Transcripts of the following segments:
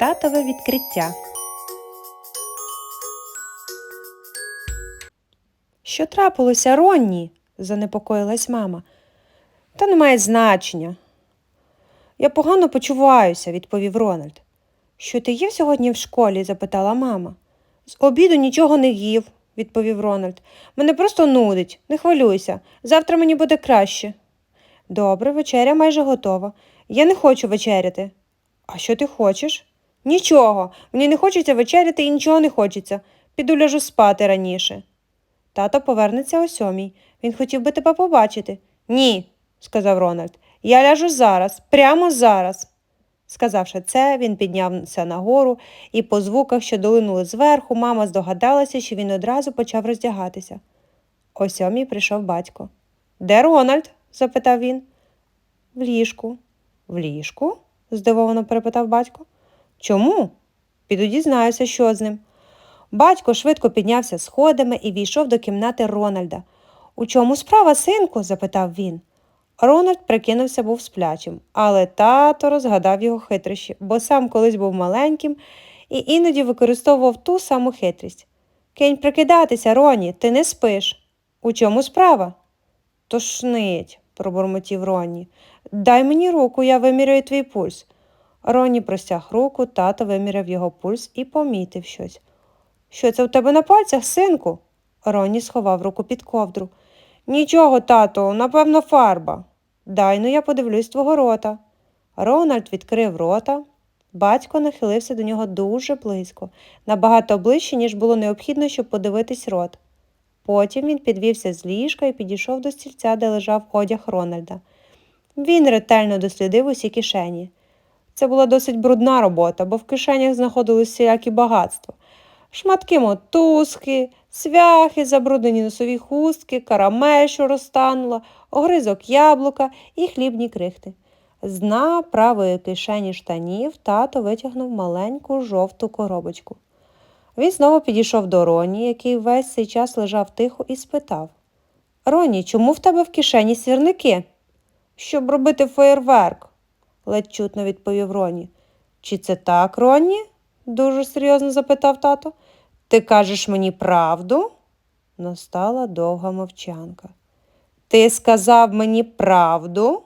Татове відкриття. Що трапилося, Ронні? занепокоїлась мама. Та не має значення. Я погано почуваюся, відповів Рональд. Що ти їв сьогодні в школі? запитала мама. З обіду нічого не їв, відповів Рональд. Мене просто нудить, не хвилюйся. Завтра мені буде краще. Добре, вечеря майже готова. Я не хочу вечеряти. А що ти хочеш? Нічого. Мені не хочеться вечеряти і нічого не хочеться. Піду ляжу спати раніше. Тато повернеться о сьомій. Він хотів би тебе побачити. Ні, сказав Рональд. Я ляжу зараз, прямо зараз. Сказавши це, він піднявся нагору, і по звуках, що долинули зверху, мама здогадалася, що він одразу почав роздягатися. О сьомій прийшов батько. Де Рональд? Запитав він. В ліжку. В ліжку? здивовано перепитав батько. Чому? Піду дізнаюся, що з ним. Батько швидко піднявся сходами і війшов до кімнати Рональда. У чому справа, синку? запитав він. Рональд прикинувся був сплячим, але тато розгадав його хитрощі, бо сам колись був маленьким і іноді використовував ту саму хитрість. Кинь прикидатися, Роні, ти не спиш. У чому справа? Тошнить, пробурмотів Ронні. Дай мені руку, я виміряю твій пульс. Ронні простяг руку, тато виміряв його пульс і помітив щось. Що це у тебе на пальцях, синку? Ронні сховав руку під ковдру. Нічого, тато, напевно, фарба. Дай ну я подивлюсь твого рота. Рональд відкрив рота. Батько нахилився до нього дуже близько, набагато ближче, ніж було необхідно, щоб подивитись рот. Потім він підвівся з ліжка і підійшов до стільця, де лежав одяг Рональда. Він ретельно дослідив усі кишені. Це була досить брудна робота, бо в кишенях знаходились всілякі багатства. Шматки мотузки, свяхи, забруднені носові хустки, карамель, що розтанула, огризок яблука і хлібні крихти. З дна правої кишені штанів тато витягнув маленьку жовту коробочку. Він знову підійшов до Роні, який весь цей час лежав тихо, і спитав Роні, чому в тебе в кишені сірники? Щоб робити феєрверк, ледь чутно відповів Роні. Чи це так, Роні? дуже серйозно запитав тато. Ти кажеш мені правду? Настала довга мовчанка. Ти сказав мені правду?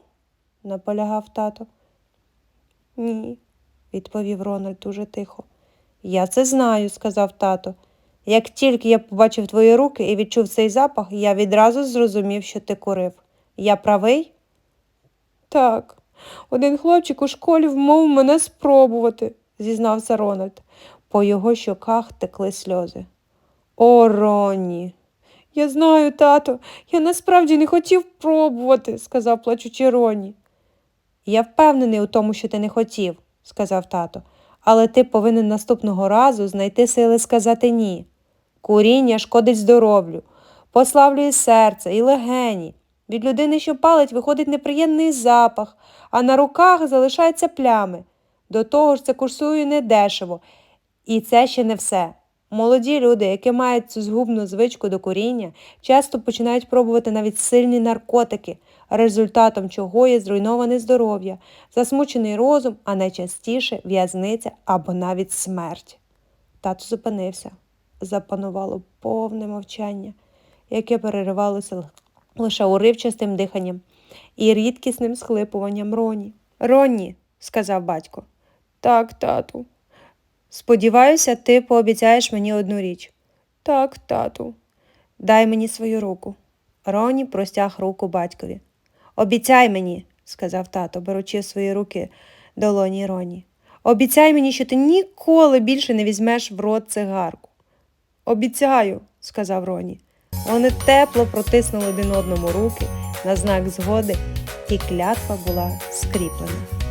наполягав тато. Ні, відповів Рональд дуже тихо. Я це знаю, сказав тато. Як тільки я побачив твої руки і відчув цей запах, я відразу зрозумів, що ти курив. Я правий? Так, один хлопчик у школі вмовив мене спробувати, зізнався Рональд. По його щоках текли сльози. О, Ронні. Я знаю, тато, я насправді не хотів пробувати, сказав плачучи Ронні. Я впевнений у тому, що ти не хотів, сказав тато, але ти повинен наступного разу знайти сили сказати ні. Куріння шкодить здоров'ю, послаблює серце і легені. Від людини, що палить, виходить неприємний запах, а на руках залишаються плями. До того ж, це курсує недешево. І це ще не все. Молоді люди, які мають цю згубну звичку до куріння, часто починають пробувати навіть сильні наркотики, результатом чого є зруйноване здоров'я, засмучений розум, а найчастіше в'язниця або навіть смерть. Тато зупинився. Запанувало повне мовчання, яке переривалося лише уривчастим диханням і рідкісним схлипуванням Роні. Ронні, сказав батько. Так, тату. Сподіваюся, ти пообіцяєш мені одну річ. Так, тату. Дай мені свою руку. Роні простяг руку батькові. Обіцяй мені, сказав тато, беручи свої руки долоні Роні. Обіцяй мені, що ти ніколи більше не візьмеш в рот цигарку. Обіцяю, сказав Роні. Вони тепло протиснули один одному руки на знак згоди, і клятва була скріплена.